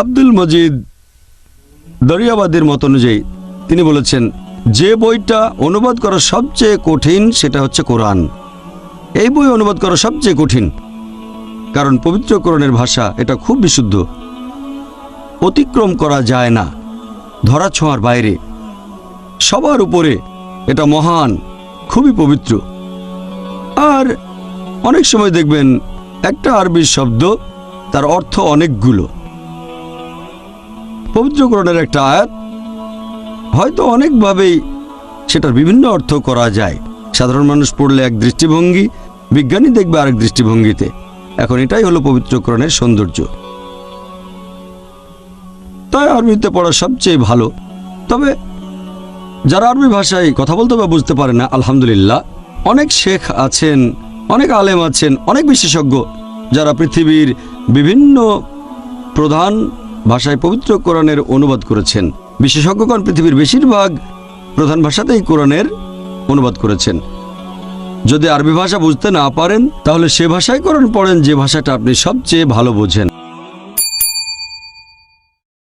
আব্দুল মজিদ দরিয়াবাদের মত অনুযায়ী তিনি বলেছেন, যে বইটা অনুবাদ করা সবচেয়ে কঠিন সেটা হচ্ছে কোরআন। এই বই অনুবাদ করা সবচেয়ে কঠিন, কারণ পবিত্র কোরআনের ভাষা এটা খুব বিশুদ্ধ। অতিক্রম করা যায় না, ধরা ছোঁয়ার বাইরে। সবার উপরে এটা মহান, খুবই পবিত্র। আর অনেক সময় দেখবেন একটা আরবি শব্দ তার অর্থ অনেকগুলো। পবিত্রকরণের একটা আয়াত, হয়তো অনেকভাবেই সেটার বিভিন্ন অর্থ করা যায়। সাধারণ মানুষ পড়লে এক দৃষ্টিভঙ্গি, বিজ্ঞানী দেখবে আরেক দৃষ্টিভঙ্গিতে। এখন এটাই হলো পবিত্রকরণের সৌন্দর্য। তাই আরবিতে পড়া সবচেয়ে ভালো। তবে যারা আরবি ভাষায় কথা বলতে বা বুঝতে পারে না, আলহামদুলিল্লাহ, অনেক শেখ আছেন, অনেক আলেম আছেন, অনেক বিশেষজ্ঞ, যারা পৃথিবীর বিভিন্ন প্রধান ভাষায় পবিত্র কোরআনের অনুবাদ করেছেন। বিশেষজ্ঞগণ পৃথিবীর বেশিরভাগ প্রধান ভাষাতেই কোরআনের অনুবাদ করেছেন। যদি আরবি ভাষা বুঝতে না পারেন, তাহলে সে ভাষায় কোরআন পড়েন, যে ভাষাটা আপনি সবচেয়ে ভালো বোঝেন।